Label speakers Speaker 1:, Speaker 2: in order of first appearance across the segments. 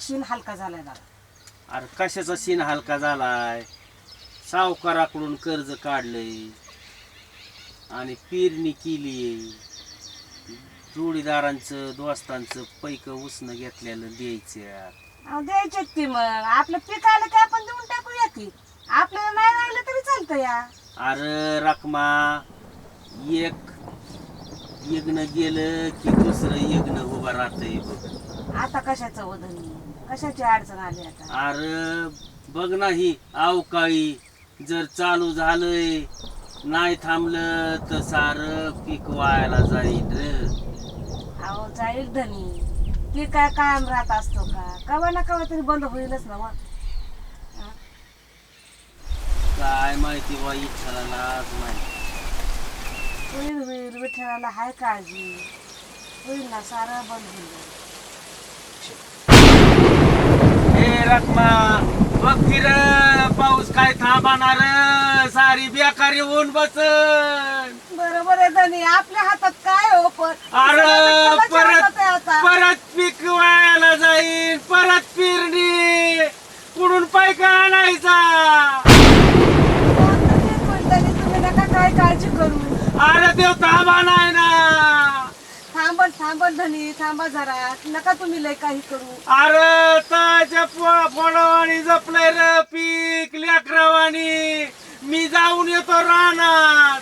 Speaker 1: शिन हलका झालाय दादा.
Speaker 2: अरे कशाचा सीन हलका झालाय? सावकाराकडून कर्ज काढलंय. आणि पेरणी केली जोडीदारांचं दोस्तांचं पैक उसनं घेतलेलं द्यायचं
Speaker 1: अहो, द्यायचेत की मग. आपलं पीक आलं की आपण देऊन टाकूया की. आपल्याला नाही राहिलं तरी चालतं या.
Speaker 2: अरे रकमा एक यज्ञ गेलं की दुसरं यज्ञ उभं राहतंय बघ.
Speaker 1: आता कशाचं वधन कशाची अडचण आली आता?
Speaker 2: अरे बघ ना ही अवकाळी जर चालू झालंय नाही थांबलं तर सारं पीक वायाला जाईल रे.
Speaker 1: अहो जाईल धनी. ती काय कायम राहत असतो का? कवा ना कवा तरी बंद होईलच ना मग?
Speaker 2: काय माहिती बा इच्छाला लाज माहिती.
Speaker 1: होईल होईल विठ्ठलाला हाय काळजी. होईल ना सारं बंद होईल.
Speaker 2: हे रकमा बघ की रे पाऊस काय थांबणार? सारी बेकारी होऊन बसन.
Speaker 1: बरोबर आहे धनी आपल्या हातात काय हो पण?
Speaker 2: अरे परत
Speaker 1: हातात आहे आता.
Speaker 2: परत पीक वायाला जाईल परत पेरणी. कुठून पैका आणायचा?
Speaker 1: तुम्ही नका काय काळजी करू.
Speaker 2: अरे देव थांबा नाही ना
Speaker 1: धनी थांबा जरा. नका तुम्ही लय काही करू.
Speaker 2: अरे ताच्या फोडवाणी जपलंय र पीक लेकरवाणी. मी जाऊन येतो रानात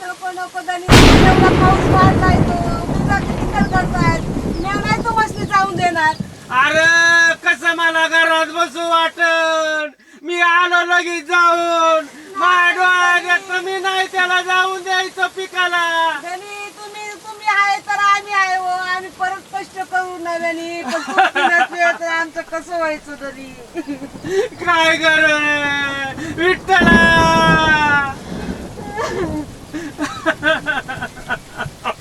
Speaker 1: नको नको धनी एवढा पाऊस वाढलाय तो तुझा किती करतायत मी नाही तो मसली जाऊन देणार
Speaker 2: अरे कसं मला घरात बसू वाटन मी आलो लगेच जाऊन. माझ्या डोळ्यात मी नाही त्याला जाऊन द्यायचं पिकाला.
Speaker 1: धनी तुम्ही तुम्ही आहे तर आम्ही आहे हो. आम्ही परत कष्ट करू पण आमचं कसं व्हायचं
Speaker 2: काय कर विठ्ठला!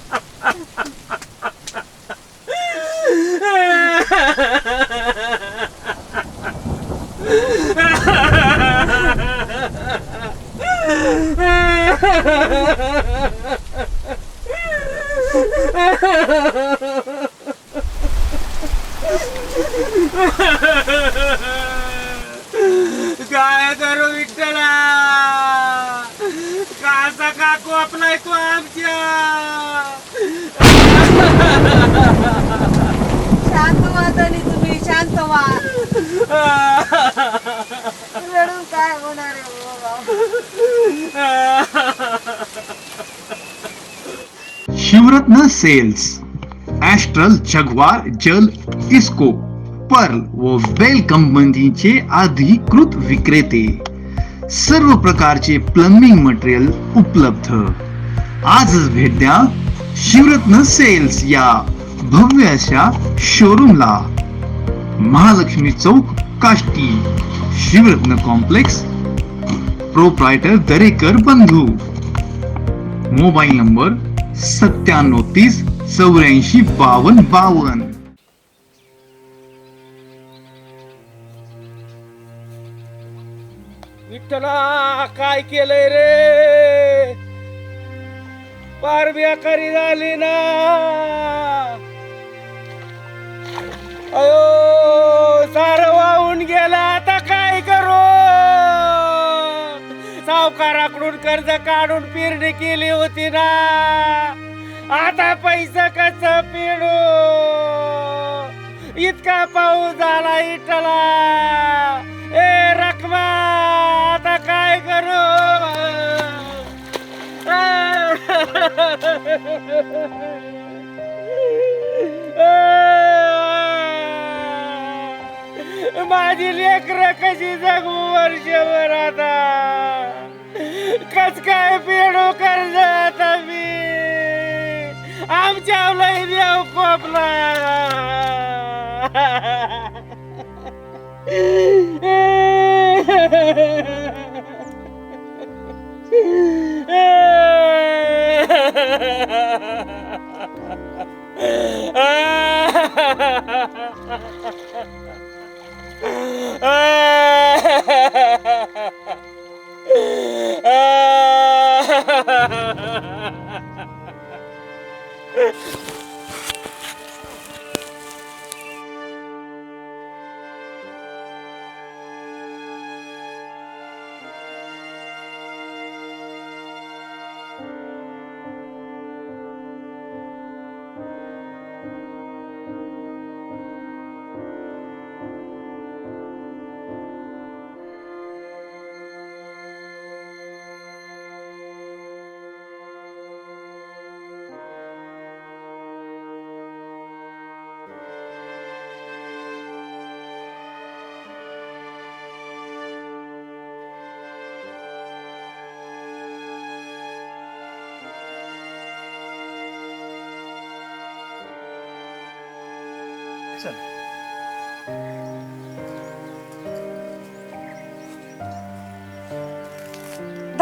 Speaker 2: काय करू विठ्ठला? कासा का कोपलाय तू आमच्या.
Speaker 1: शांत व्हा धनी तुम्ही शांत रडून काय होणार आहे?
Speaker 3: शिवरत्न सेल्स ॲस्ट्रल जगवार जल इस्को पर्ल व वेल कंपनीचे अधिकृत विक्रेते. सर्व प्रकारचे प्लंबिंग मटेरियल उपलब्ध. आजच भेट द्या शिवरत्न सेल्स या भव्य अशा शोरूमला महालक्ष्मी चौक काष्टी शिवरत्न कॉम्प्लेक्स प्रोप्रायटर दरेकर बंधू. मोबाईल नंबर सत्त्याण्णव तीस चौऱ्याऐंशी बावन्न बावन्न.
Speaker 2: विठ्ठला काय केलंय रे? पार बेकारी झाली ना. अयो सार वाहून गेलात. सावकाराकडून कर्ज काढून पेरणी केली होती ना. आता पैसा कस पिडू? इतका पाऊस झाला इटला. ए रखमा आता काय करू? माझी लेकर कशी जगू वर्षभर आता? कस काय फेडू कर्ज आता मी? आमच्या लई देव कोपला. Ah!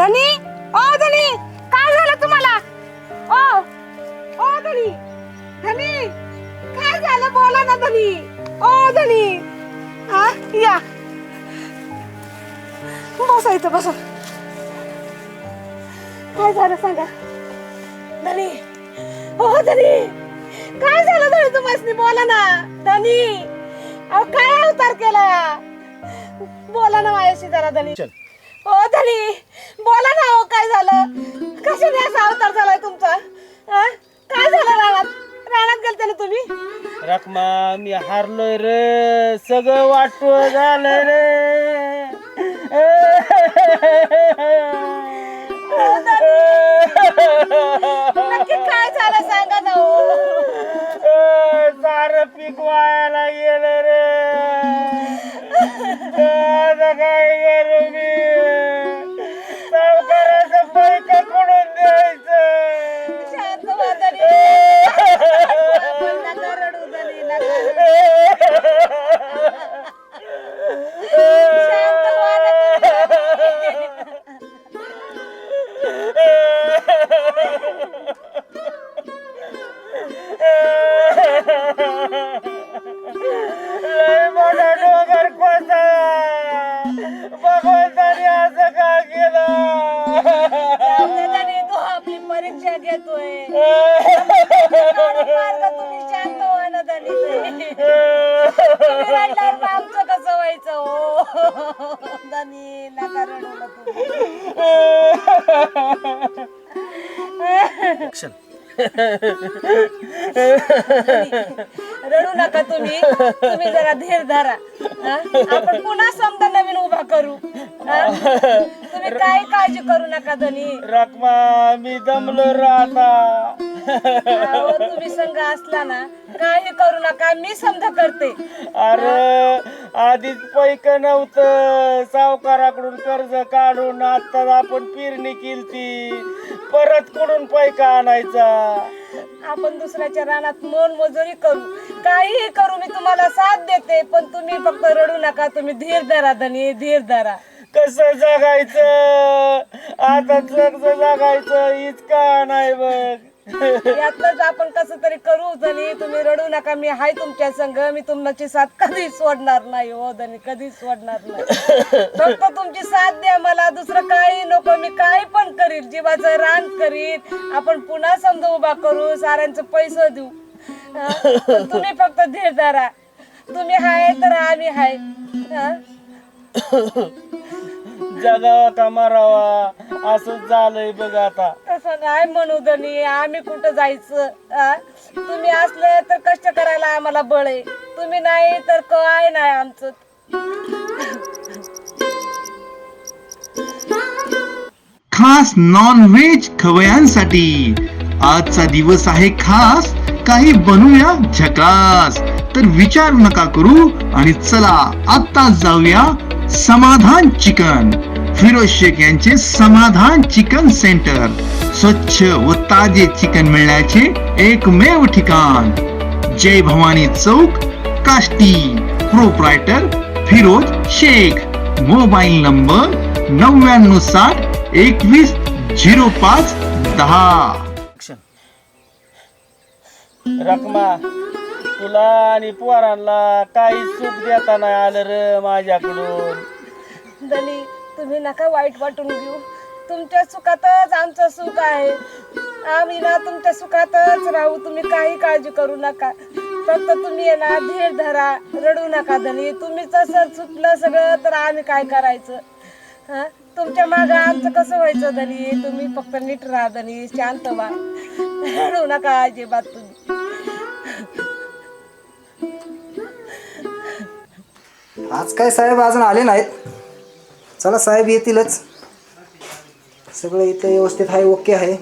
Speaker 1: धनी? ओ धनी! काय झालं तुम्हाला? ओ ओ धनी! धनी! काय झालं? बोला ना धनी! ओ धनी! हा या. बसा इथं बसा. काय झालं सांगा? धनी! ओ धनी! काय झालं धनी तुम्हाला बोला ना. धनी! अहो काय अवतार केला? बोला ना माझ्याशी जरा धनी. ओ धनी! बोला ना हो काय झालं? कशाने असा अवतार झालाय तुमचा? हा? काय झालं रानात? रानात गेलते ना तुम्ही?
Speaker 2: रखमा मी हारलोय रे. सगळं वाटू
Speaker 1: झालं
Speaker 2: रे.
Speaker 1: मार्ग तुम्ही शांत व्हा ना. तुम्ही मग आमचं कसं व्हायचं? हो. धनी नका रडू ना तुम्ही रडू नका तुम्ही. तुम्ही जरा धीर धरा. हा? आपण पुन्हा समजा नवीन उभा करू. हा? तुम्ही काही काळजी करू नका धनी.
Speaker 2: रखमा मी दमलो राहता
Speaker 1: अहो, तुम्ही संघ असला ना काही करू नका मी समजा करते.
Speaker 2: अरे आधीच पैक नव्हतं. सावकाराकडून कर्ज काढून आता आपण पेरणी केलती. परत कुठून पैका आणायचा?
Speaker 1: आपण दुसऱ्याच्या रानात मोल मजुरी करू. काहीही करू मी तुम्हाला साथ देते पण तुम्ही फक्त रडू नका तुम्ही धीर धरा धनी धीर धरा.
Speaker 2: कस जगायचं? आता जग जगायचं इतका नाही बघ.
Speaker 1: यातलंच आपण कसं तरी करू धनी तुम्ही रडू नका मी हाय तुमच्या संग मी तुमची साथ कधीच सोडणार नाही हो धनी कधीच सोडणार नाही. फक्त तुमची साथ द्या मला दुसरं काही नको मी काही पण करील जीवाचं रान करीन. आपण पुन्हा समजा उभा करू साऱ्यांचं पैसे देऊ. पण तुम्ही फक्त धीर धरा. तुम्ही हाय तर आम्ही हाय.
Speaker 2: जगावा का मरावा असंच झालंय बघ आता.
Speaker 1: तसं नाही म्हणू धनी आम्ही कुठं जायचं? आ? तुम्ही असले तर कष्ट करायला आम्हाला बळ आहे. तुम्ही नाही तर काय नाही आमचं.
Speaker 3: खास नॉन व्हेज खवयांसाठी आजचा दिवस आहे खास. काही बनवूया झकास. तर विचार नका करू आणि चला आता जाऊया समाधान चिकन. फिरोज शेख यांचे समाधान चिकन सेंटर. स्वच्छ व ताजे चिकन मिळण्याचे एकमेव ठिकाण. Jay Bhavani Chowk Kashti. Proprietor Firoz Shaikh. Mobile number नव्याण्णव साठ एकवीस झिरो पाच दहा.
Speaker 2: रकमा. तुला आणि पोरांना काही सुख देता नाही आलं र माझ्याकडून.
Speaker 1: धनी तुम्ही नका वाईट वाटून घेऊ. तुमच्या सुखातच आमचं सुख आहे. आम्ही ना तुमच्या सुखातच राहू. तुम्ही काही काळजी करू नका. फक्त तुम्ही आहे ना धीर धरा. रडू नका धनी तुम्ही तसं चुकलं सगळं तर आम्ही काय करायचं? हा? तुमच्या माग आमचं कसं व्हायचं धनी तुम्ही फक्त नीट राहा धनी शांत व्हा. रडू नका अजिबात तुम्ही.
Speaker 4: आज काय साहेब अजून आले नाहीत. चला साहेब येतीलच. सगळं इथं व्यवस्थित आहे ओके आहे.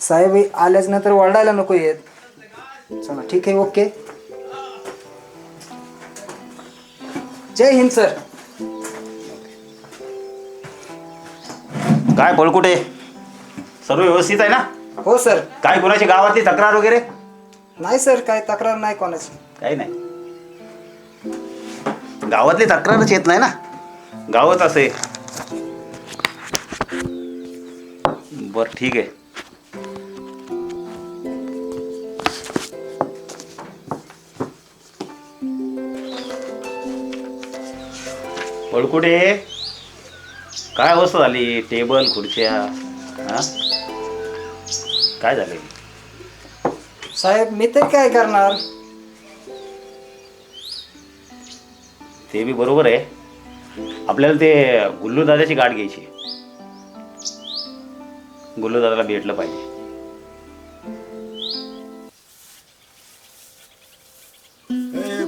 Speaker 4: साहेब आल्याच नंतर वरडायला नको येत. चला ठीक आहे ओके. जय हिंद सर.
Speaker 5: काय पळकुटे सर्व व्यवस्थित आहे ना?
Speaker 4: हो सर.
Speaker 5: काय कोणाची गावातली तक्रार वगैरे?
Speaker 4: नाही सर काय तक्रार नाही कोणाची.
Speaker 5: काही नाही. गावातली तक्रारच येत नाही ना. गावात असे. बर ठीक आहे. पळकुटे काय अवस्था झाली? टेबल खुर्च्या हा? काय झाले?
Speaker 4: साहेब मी तरी काय करणार?
Speaker 5: ते बी बरोबर आहे. आपल्याला ते गुल्लू दादाची गाठ घ्यायची गुल्लू दादाला भेटलं पाहिजे.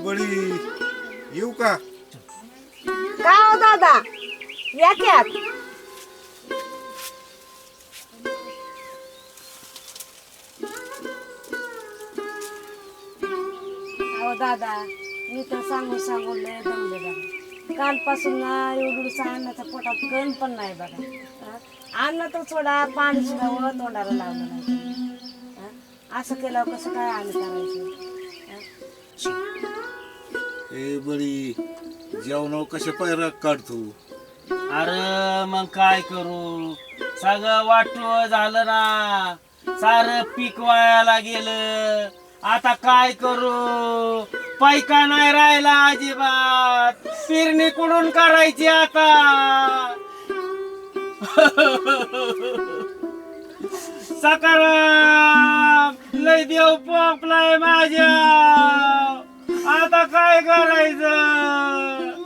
Speaker 2: बळी येऊ का?
Speaker 1: का हो दादा? या की आत. अहो दादा मी तर सांगून सांगून लय दमले बघा कालपासून ना एवढं अन्नाच्या पोटात कण पण नाही बघा? अन्न तर सोडा पाणी सुद्धा व तोंडाला लावलं नाही. हा? असं केल्यावर कसं काय आम्ही करायचं हा?
Speaker 6: ए बळी जेवण कशा पायरा काढतो
Speaker 2: अरे मग काय करू सगळं वाटू झालं ना सारं पीक वायाला गेलं आता काय करू पैका नाही राहिला अजिबात. पेरणी कुठून करायची आता? सकाराम लय देव पोपलाय माझ्या. आता काय करायचं?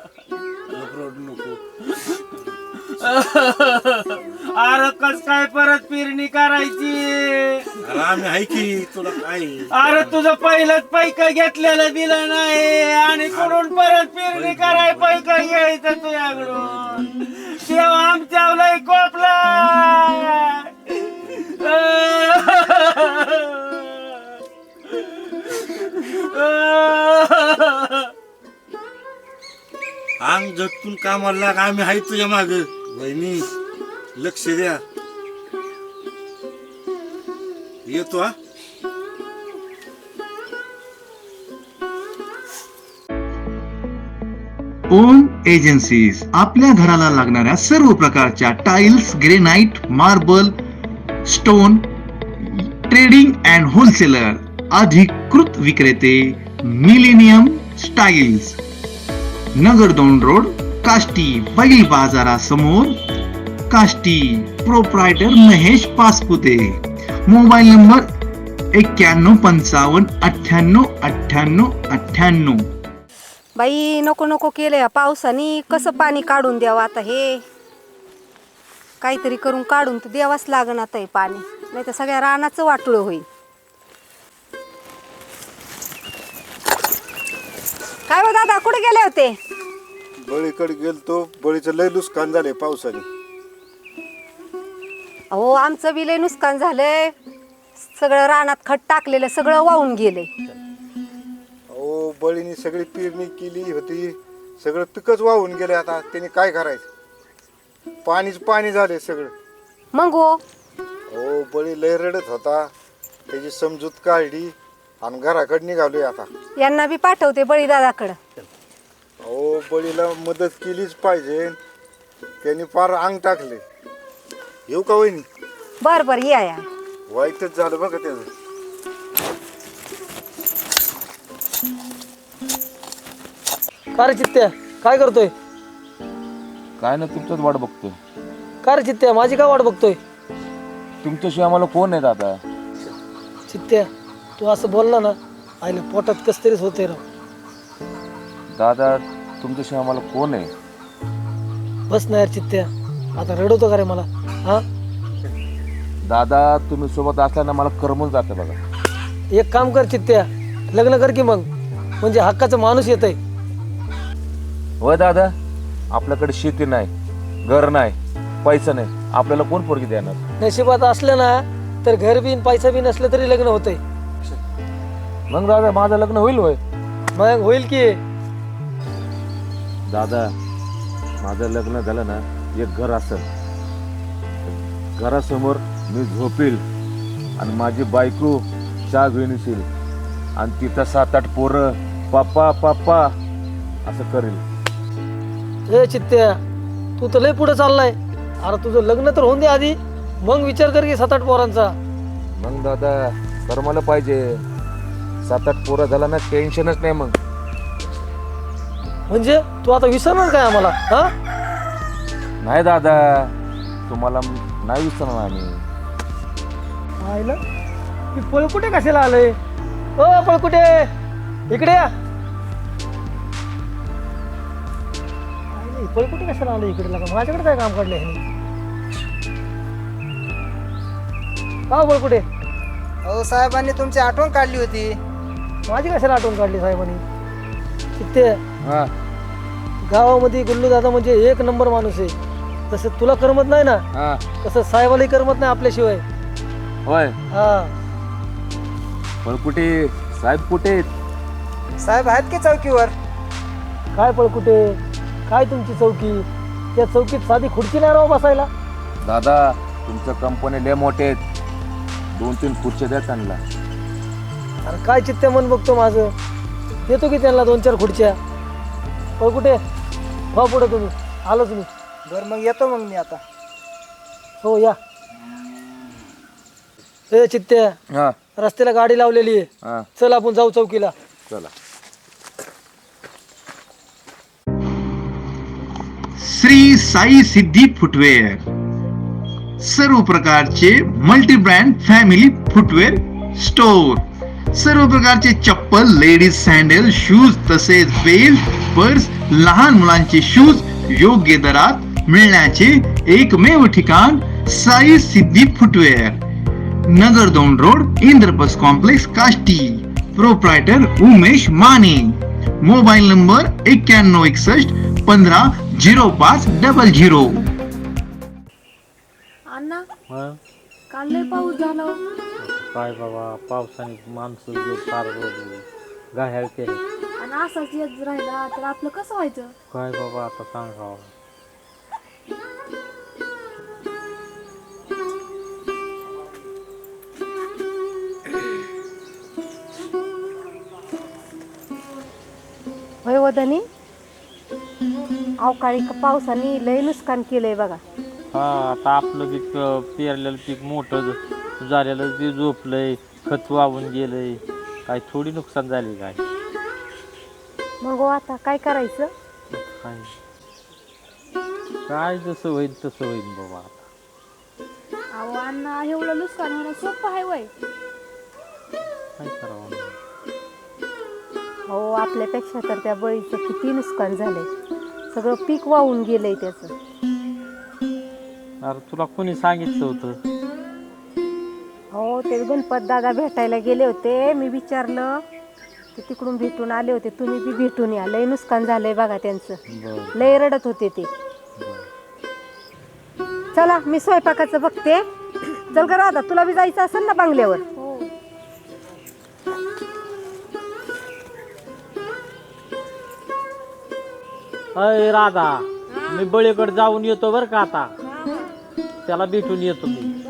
Speaker 6: अरे
Speaker 2: कस काय परत पेरणी करायची?
Speaker 6: अरे आम्ही आहे की तुला काय?
Speaker 2: अरे तुझं पहिलंच पैक घेतलेलं दिलं नाही. आणि कुठून परत पेरणी कराय पैक घ्यायचं तुझ्याकडून? तेव्हा आमच्या लय कोपला
Speaker 6: अंग झटकून कामाला लाग आम्ही आहे तुझ्या माग. वहिनी लक्ष द्या. येतो हा.
Speaker 3: ओम एजन्सीज आपल्या घराला लागणाऱ्या सर्व प्रकारच्या tiles granite marble stone trading and wholesaler अधिकृत विक्रेते मिलेनियम स्टाईल्स नगर दोन रोड काष्टी बैल बाजारासमोर Kashti proprietor Mahesh Pasupute. Mobile number एक्क्याण्णव पंचावन्न अठ्ठ्याण्णव अठ्ठ्याण्णव अठ्ठ्याण्णव.
Speaker 7: बाई नको नको केलं या पावसाने. कसं पाणी काढून द्यावं आता हे? काहीतरी करून काढून तर द्यावाच लागण आता हे पाणी. नाही तर सगळ्या रानाचं वाटुळं होईल. काय हो दादा कुठे गेले होते?
Speaker 6: बळीकडे गेलतो बळीचं लय नुकसान झालंय पावसाने.
Speaker 7: अहो आमचं बी लय नुकसान झालंय. सगळं रानात खत टाकलेलं सगळं वाहून गेलंय.
Speaker 6: अहो बळीने सगळी पेरणी केली होती. सगळं पिकच वाहून गेले आता. त्यांनी काय करायचं? पाणीच पाणी झाले सगळं.
Speaker 7: मग हो?
Speaker 6: अहो बळी लय रडत होता. त्याची समजूत काढली आणि घराकडे निघालोय आता.
Speaker 7: यांना बी पाठवते बळीदादाकडं
Speaker 6: अहो बळीला मदत केलीच पाहिजे. त्यांनी फार अंग टाकले. येऊ का वहिनी?
Speaker 7: बर बर या या.
Speaker 6: वाईटच झालं बघा त्याचं.
Speaker 8: का रे चित्त्या? काय करतोय?
Speaker 9: काय ना तुमचंच वाट बघतोय.
Speaker 8: का रे चित्त्या? माझी काय वाट बघतोय?
Speaker 9: तुमच्याशिवाय आम्हाला कोण आहेत आता?
Speaker 8: चित्त्या तू असं बोलला ना आईला पोटात कस तरीच होते राव.
Speaker 9: दादा तुमच्याशिवाय आम्हाला कोण आहे?
Speaker 8: बस ना यार चित्त्या आता रडवतो का रे मला? हा?
Speaker 9: दादा तुम्ही सोबत असल्यानं मला करमून जातं बघा.
Speaker 8: एक काम कर चित्त्या लग्न कर की मग. म्हणजे हक्काचा माणूस येत आहे
Speaker 9: होय दादा आपल्याकडे शेती नाही घर नाही पैसा नाही. आपल्याला कोण पोरगी देणार?
Speaker 8: नशिबात असलं ना तर घर बिन पैसा बी नसलं तरी लग्न होतंय.
Speaker 9: मग दादा माझं लग्न होईल होय.
Speaker 8: मग होईल की.
Speaker 9: दादा माझं लग्न झालं ना एक घर असेल. घरासमोर मी झोपेल आणि माझी बायको चहा घेऊन येशील. आणि तिथं सात आठ पोरं पापा पापा असं करेल.
Speaker 8: ए चित्त्या तू तर लय पुढे चाललाय. अरे तुझं लग्न तर होऊन दे आधी. मग विचार कर की सात आठ पोरांचा.
Speaker 9: मग दादा कर्माला पाहिजे. सात आठ पोरं झाला ना टेन्शनच नाही मग.
Speaker 8: म्हणजे तू आता विसरणार काय आम्हाला हा?
Speaker 9: नाही दादा तुम्हाला नाही विसरणार आम्ही.
Speaker 8: आईला ती पळकुटे कशाला आलंय? ओ पळकुटे इकडे या. आईला ही पळकुटे कशाला आलं इकडे लागा माझ्याकडे काय काम काढलं ह्याने? का हो पळकुटे
Speaker 4: अहो साहेबांनी तुमची आठवण काढली होती.
Speaker 8: माझी कशाला आठवण काढली साहेबांनी? किती
Speaker 9: हा.
Speaker 8: गावामध्ये गुल्लू दादा म्हणजे एक नंबर माणूस आहे. तसं तुला करमत नाही ना?
Speaker 9: हा.
Speaker 8: तसं साहेबालाही करमत नाही आपल्याशिवाय.
Speaker 9: होय.
Speaker 8: हा.
Speaker 9: पण कुठे? साहेब कुठे? आहेत?
Speaker 4: साहेब आहेत की चौकीवर?
Speaker 8: काय पळकुटे काय तुमची चौकी? त्या चौकीत साधी खुर्ची नाही राव बसायला?
Speaker 9: दादा तुमचं कंपनी लय मोठे आहेत. दोन तीन खुर्च्या द्या त्यांना.
Speaker 8: अरे काय चित्ते मन बघतो माझं? देतो की त्यांना दोन चार खुर्च्या? पळकुटे हो पुढे तुम्ही. आलो तुम्ही.
Speaker 4: बरं मग येतो मग मी आता.
Speaker 8: हो या. ए चित्ते.
Speaker 9: हा.
Speaker 8: रस्त्याला गाडी लावलेली आहे.
Speaker 9: हा.
Speaker 8: चल आपण जाऊ चौकीला.
Speaker 9: चला.
Speaker 3: श्री साई सिद्धी फुटवेअर. सर्व प्रकारचे multi brand family footwear store सर्व प्रकारचे चप्पल लेडीज सँडल शूज तसेच बेल्ट पर्स लहान मुलांचे शूज योग्य दरात मिळण्याचे एकमेव ठिकाण साई सिद्धी फुटवेअर नगर दोन road Indraprastha complex Kashti. Proprietor Umesh Mane. Mobile number एक्क्याण्णव एकसष्ट पंधरा झिरो पाच डबल झिरो
Speaker 7: अण्णा काल लय पाऊस झाला हो.
Speaker 10: काय बाबा पावसाने माणसं फार गाह्याळ केले.
Speaker 7: आणि असाच येत राहिला तर आपलं कसं व्हायचं?
Speaker 10: काय बाबा आता सांगावं
Speaker 7: होय वदनी? अवकाळी पावसाने लय नुकसान केलंय बघा.
Speaker 10: हा आता आपलं पीक पेरलेलं पीक मोठं झालेलं ते झोपलंय खत वाहून गेलंय. काय थोडी नुकसान झाली काय?
Speaker 7: मग हो आता काय करायचं?
Speaker 10: काय काय जसं होईल तसं होईल बाबा आता.
Speaker 7: अहो अण्णा एवढं नुकसान होणं सोपं आहे वय.
Speaker 10: काय करावं
Speaker 7: हो आपल्यापेक्षा तर त्या बळीचं किती नुकसान झालंय. सगळं पीक वाहून गेलंय त्याचं.
Speaker 10: अरे तुला कोणी सांगितलं होतं?
Speaker 7: हो ते गणपत दादा भेटायला गेले होते. मी विचारलं ते तिकडून भेटून आले होते. तुम्ही बी भेटून या. लय नुकसान झालंय बघा त्यांचं.
Speaker 10: बरं.
Speaker 7: लय रडत होते ते. चला मी स्वयंपाकाचं बघते. चल का राधा तुला बी जायचं असेल ना बंगल्यावर?
Speaker 10: अय राधा मी बळीकडे जाऊन येतो बरं का आता? त्याला भेटून येतो मी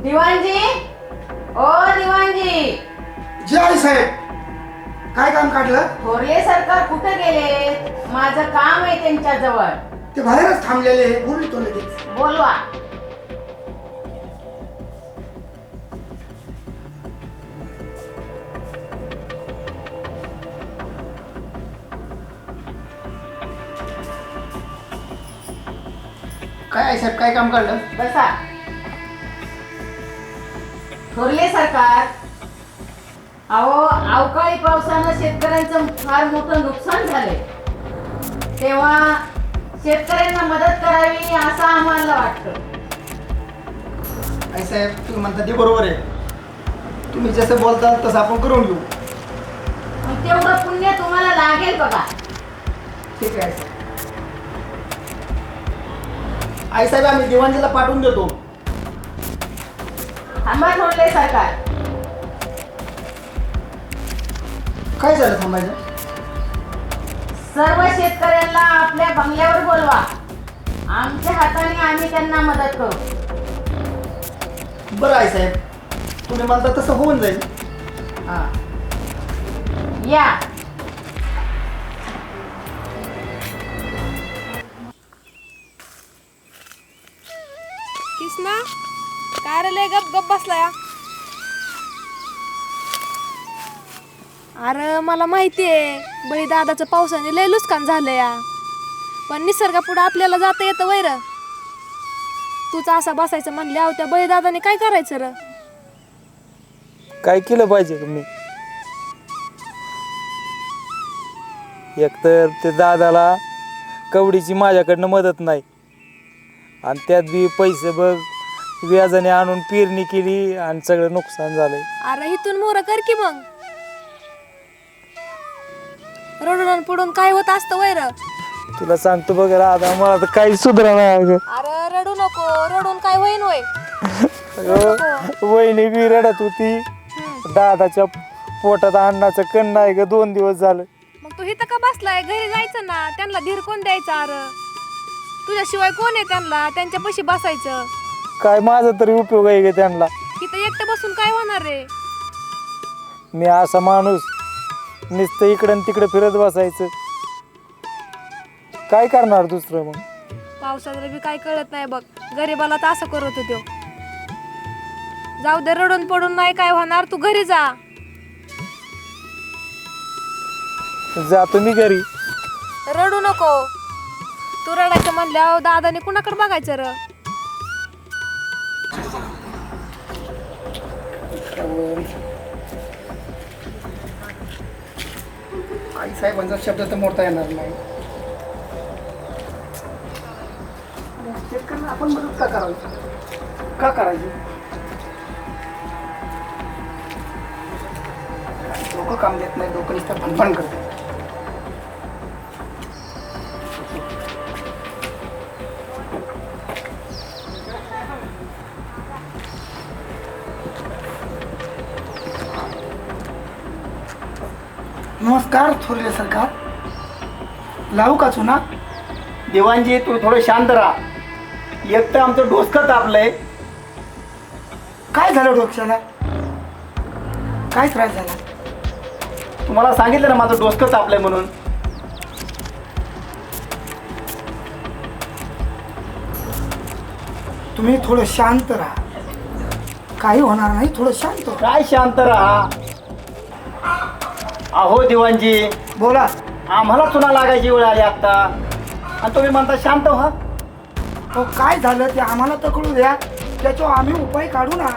Speaker 1: दिवाणजी ओ दिवाणजी
Speaker 4: जे आहे साहेब काय काम काढलं
Speaker 1: थोरले सरकार कुठे गेले? माझं काम आहे त्यांच्या जवळ.
Speaker 4: ते बाहेरच थांबलेले बोलतो लगेच.
Speaker 1: बोलवा.
Speaker 4: काय आहे साहेब? काय काम काढलं?
Speaker 1: बसा. थोरले सरकार अहो अवकाळी पावसानं शेतकऱ्यांचं फार मोठं नुकसान झालंय. तेव्हा शेतकऱ्यांना मदत करावी असं आम्हाला वाटतं.
Speaker 4: काय साहेब तुम्ही म्हणता ते बरोबर आहे. तुम्ही जसं बोलताल तसं आपण करून घेऊ.
Speaker 11: मग तेवढं पुण्य तुम्हाला लागेल बघा.
Speaker 4: ठीक आहे साहेब. आई साहेब आम्ही दिवाणजीला पाठवून देतो.
Speaker 11: थांबा थोडले सरकार.
Speaker 4: काय झालं थांबायचं?
Speaker 11: सर्व शेतकऱ्यांना आपल्या बंगल्यावर बोलवा. आमच्या हाताने आम्ही त्यांना मदत करू.
Speaker 4: बरं आहे साहेब तुम्ही म्हणता तसं होऊन जाईल.
Speaker 11: हा. या.
Speaker 12: किसना काय रे लय गप गप बसलाय? अरे मला माहितीये बळी दादाचं पावसाने लय नुकसान झालं या. पण निसर्गापुढे आपल्याला जाता येतं वैर. तूच असा बसायचं म्हणल्या त्या बळी दादाने काय करायचं र?
Speaker 13: काय केलं पाहिजे तुम्ही एकतर ते दादाला कवडीची माझ्याकडनं मदत नाही. आणि त्यात बी पैसे बघ व्याजाने आणून पेरणी केली आणि सगळं नुकसान झालंय.
Speaker 12: अरे इथून मोर कर की मग. रडून पुढून काय होत असतं वैर?
Speaker 13: तुला सांगतो बघ राधा मला तर काही सुधरा नाही अगं.
Speaker 12: अरे रडू नको रडून काय होईन होय?
Speaker 13: अगं, वहिनी बी रडत होती. दादाच्या पोटात अन्नाचं कण नाही ग दोन दिवस झालं.
Speaker 12: मग तू इथं का बसलाय? घरी जायचं ना त्यांना धीर कोण द्यायचा अरे? तुझ्याशिवाय कोण आहे त्यांना त्यांच्या पशी बसायचं?
Speaker 13: काय माझा तरी उपयोग आहे ग त्यांना.
Speaker 12: इथं एकटं बसून काय होणार रे?
Speaker 13: मी असा माणूस नुसतं इकडं तिकडे फिरत बसायचं. काय करणार दुसरं मग?
Speaker 12: पावसाचं बी काय कळत नाही बघ. गरीबाला तर असं करत होतो. जाऊ दे रडून पडून नाही काय होणार तू घरी जा.
Speaker 13: जातो मी घरी.
Speaker 12: रडू नको. तू रडायचं म्हणल्यावर दादाने कुणाकडे बघायचं र?
Speaker 4: आई साहेबांचा शब्द तर मोडता येणार नाही. शेतकऱ्यांना आपण मदत का करावी? का करायची लोक काम देत नाही लोक नुसतं भणभण करतात. नमस्कार थोरले सरकार लावू का चुना? देवांजी तू थोडं शांत राहा. एक तर आमचं डोसकं तापलंय. काय झालं डोक्याला? काय त्रास झाला? तुम्हाला सांगितलं ना माझं डोसकं तापलंय म्हणून. तुम्ही थोडं शांत राहा. काही होणार नाही थोडं शांत काय शांत राहा? अहो दिवाणजी बोला. आम्हाला चुना लागायची वेळ आली आता. आणि तुम्ही म्हणता शांत व्हा. हो काय झालं ते आम्हाला तर कळू द्या. त्याच्यावर आम्ही उपाय काढू ना.